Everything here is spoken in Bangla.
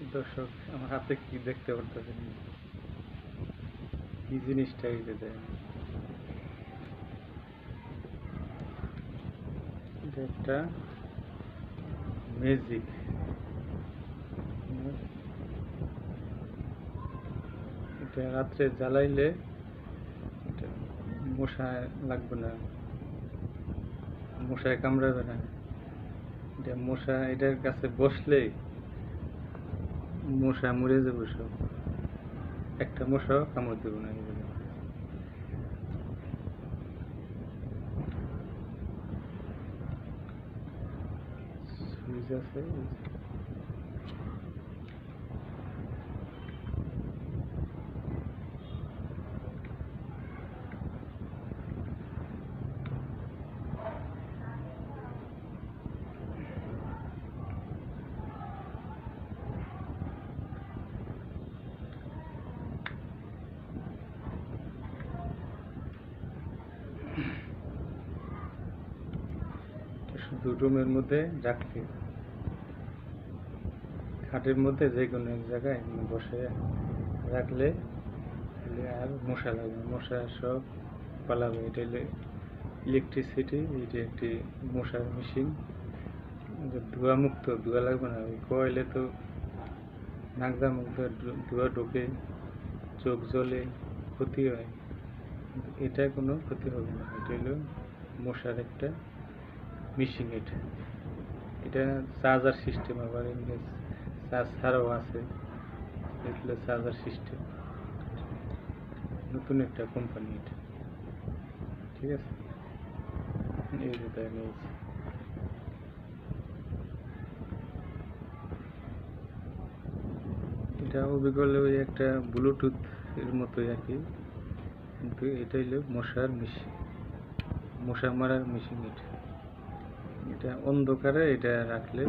দর্শক, আমার হাতে কি দেখতে পারতেছেন? কি জিনিসটা দেয় এটা একটা ম্যাজিক এটা রাত্রে জ্বালাইলে এটা মশা লাগবে না। মশায় কামড়াবে না। এটা মশা, এটার কাছে বসলেই মশা মরে যাবে সব। একটা মশাও কামড় দেবো না এগুলো আছে যে। রুমের মধ্যে রাখতে খাটের মধ্যে যে কোনো এক জায়গায় বসে রাখলে আর মশা লাগবে। মশা সব পালাবে। এটা হলে ইলেকট্রিসিটি এটা একটি মশার মেশিন ধোয়া মুক্ত, ধোয়া লাগবে না। ওই কয়েলে তো নাকদা ধু- ধোয়া ঢোকে, চোখ জ্বলে, ক্ষতি হয়। এটা কোনো ক্ষতি হবে না। এটা হলো মশার একটা মেশিন এটা এটা চার্জার সিস্টেম আবার এমনি চার্জ ছাড়াও আছে। এগুলো চার্জার সিস্টেম নতুন একটা কোম্পানি এটা। ঠিক আছে? এই যে তাই নিয়েছি এটা অবিকল ওই একটা ব্লুটুথ এর মতোই আর কি। কিন্তু এটা হলো মশার মেশিন মশা মারার মেশিন এটা। এটা অন্ধকারে এটা রাখলে